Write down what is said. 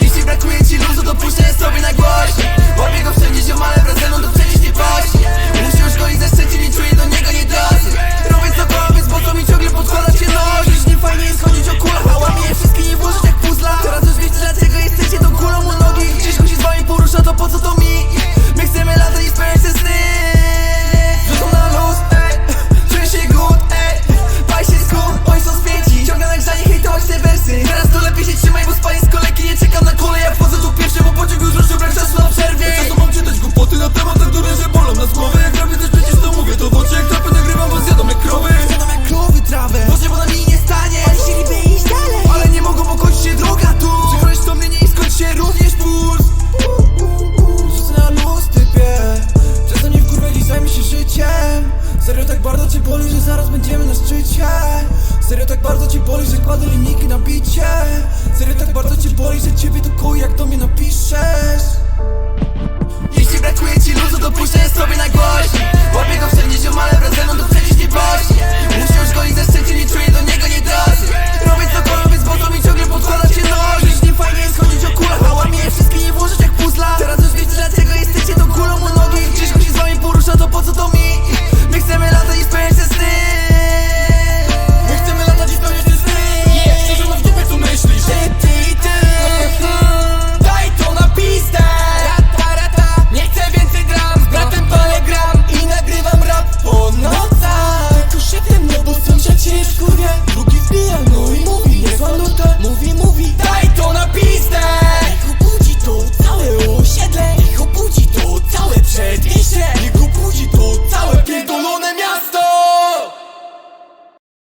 Jeśli brakuje ci luzu, to puszczę sobie na głośnik boli, że zaraz będziemy na szczycie. Serio tak bardzo cię boli, że kładę linijki na bicie. Serio tak bardzo cię boli, że ciebie to kuj jak do mnie